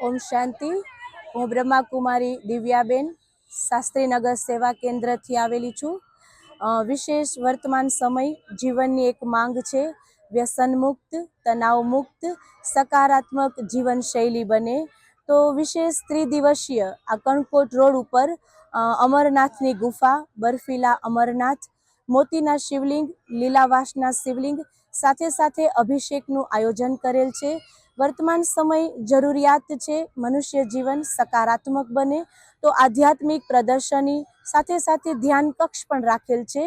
ઓમ શાંતિ. હું બ્રહ્માકુમારી દિવ્યાબેન, શાસ્ત્રીનગર સેવા કેન્દ્રથી આવેલી છું. વિશેષ વર્તમાન સમય જીવનની એક માંગ છે. વ્યસન મુક્ત તણાવ મુક્ત સકારાત્મક જીવનશૈલી બને. તો વિશેષ ત્રિદિવસીય આ કણકોટ રોડ ઉપર અમરનાથની ગુફા, બર્ફીલા અમરનાથ, મોતીના શિવલિંગ, લીલાવાસના શિવલિંગ સાથે સાથે અભિષેકનું આયોજન કરેલ છે. વર્તમાન સમય જરૂરિયાત છે, મનુષ્ય જીવન સકારાત્મક બને તો આધ્યાત્મિક પ્રદર્શની સાથે સાથે ધ્યાન કક્ષ પણ રાખેલ છે.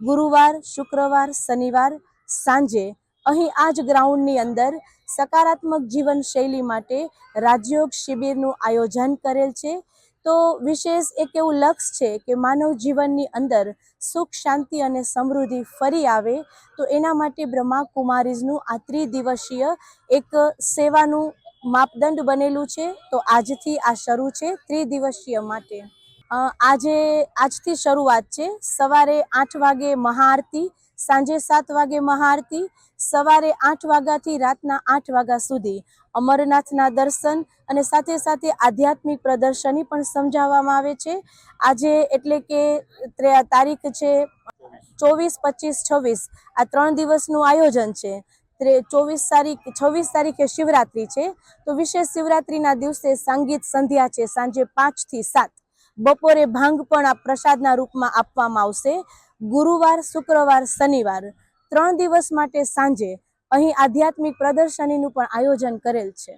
ગુરુવાર, શુક્રવાર, શનિવાર, સાંજે અહીં આ જ ગ્રાઉન્ડની અંદર સકારાત્મક જીવન શૈલી માટે રાજયોગ શિબિરનું આયોજન કરેલ છે. તો વિશેષ એક એવું લક્ષ્ય છે કે માનવ જીવનની અંદર સુખ, શાંતિ અને સમૃદ્ધિ ફરી આવે, તો એના માટે બ્રહ્મા કુમારીઝનું આ ત્રિદિવસીય એક સેવાનું માપદંડ બનેલું છે. તો આજથી આ શરૂ છે ત્રિદિવસીય માટે. આજે, આજથી શરૂઆત છે. સવારે આઠ વાગે મહાઆરતી, સાંજે સાત વાગે મહાઆરતી, સવારે આઠ વાગ્યાથી રાતના આઠ વાગ્યા સુધી અમરનાથના દર્શન અને સાથે સાથે આધ્યાત્મિક પ્રદર્શની પણ સમજાવવામાં આવે છે. આજે એટલે કે ત્રે- તારીખ છે ચોવીસ, પચીસ, છવ્વીસ. આ ત્રણ દિવસનું આયોજન છે. ચોવીસ તારીખ, છવ્વીસ તારીખે શિવરાત્રિ છે. તો વિશેષ શિવરાત્રિના દિવસે સંગીત સંધ્યા છે સાંજે પાંચથી સાત. બપોરે ભાંગ પણ આ પ્રસાદના રૂપમાં આપવામાં આવશે. ગુરુવાર, શુક્રવાર, શનિવાર, ત્રણ દિવસ માટે સાંજે અહીં આધ્યાત્મિક પ્રદર્શનીનું પણ આયોજન કરેલ છે.